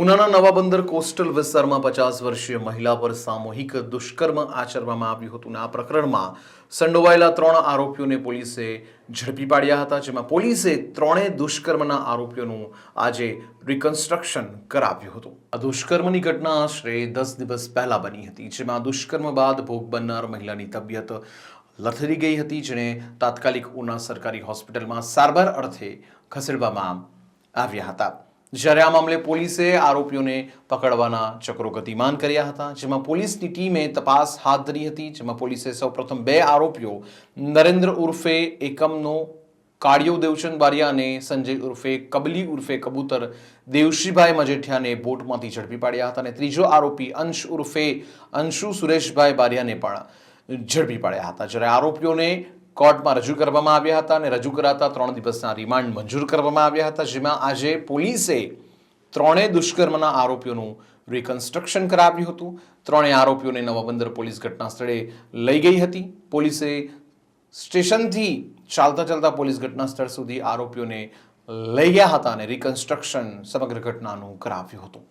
ઉનાના નવા બંદર કોસ્ટલ વિસ્તારમાં પચાસ વર્ષીય મહિલા પર સામૂહિક દુષ્કર્મ આચરવામાં આવ્યું હતું આ પ્રકરણમાં સંડોવાયેલા ત્રણ આરોપીઓને પોલીસે ઝડપી પાડ્યા હતા, જેમાં પોલીસે ત્રણેય દુષ્કર્મના આરોપીઓનું આજે રિકન્સ્ટ્રક્શન કરાવ્યું હતું. આ દુષ્કર્મની ઘટના આશરે દસ દિવસ પહેલા બની હતી, જેમાં દુષ્કર્મ બાદ ભોગ બનનાર મહિલાની તબિયત લથડી ગઈ હતી જેને તાત્કાલિક ઉના સરકારી હોસ્પિટલમાં સારવાર અર્થે ખસેડવામાં આવ્યા હતા. જ્યારે આ મામલે પોલીસે આરોપીઓને પકડવાના ચક્રો ગતિમાન કર્યા હતા, જેમાં પોલીસની ટીમે તપાસ હાથ ધરી હતી, જેમાં પોલીસે સૌપ્રથમ બે આરોપીઓ, નરેન્દ્ર ઉર્ફે એકમનો કાળિયો દેવચંદ બારિયા અને સંજય ઉર્ફે કબલી ઉર્ફે કબૂતર દેવશીભાઈ મજેઠિયાને બોટમાંથી ઝડપી પાડ્યા હતા અને ત્રીજો આરોપી અંશ ઉર્ફે અંશુ સુરેશભાઈ બારિયાને પણ ઝડપી પાડ્યા હતા. જ્યારે આરોપીઓને કોર્ટમાં રજૂ કરવામાં આવ્યા હતા અને રજૂ કરાતા ત્રણ દિવસના રિમાન્ડ મંજૂર કરવામાં આવ્યા હતા, જેમાં આજે પોલીસે ત્રણેય દુષ્કર્મના આરોપીઓનું રિકન્સ્ટ્રક્શન કરાવ્યું હતું. ત્રણેય આરોપીઓને નવા બંદર પોલીસ ઘટના સ્થળે લઈ ગઈ હતી. પોલીસે સ્ટેશનથી ચાલતા ચાલતા પોલીસ ઘટના સ્થળ સુધી આરોપીઓને લઈ ગયા હતા અને રિકન્સ્ટ્રક્શન સમગ્ર ઘટનાનું કરાવ્યું હતું.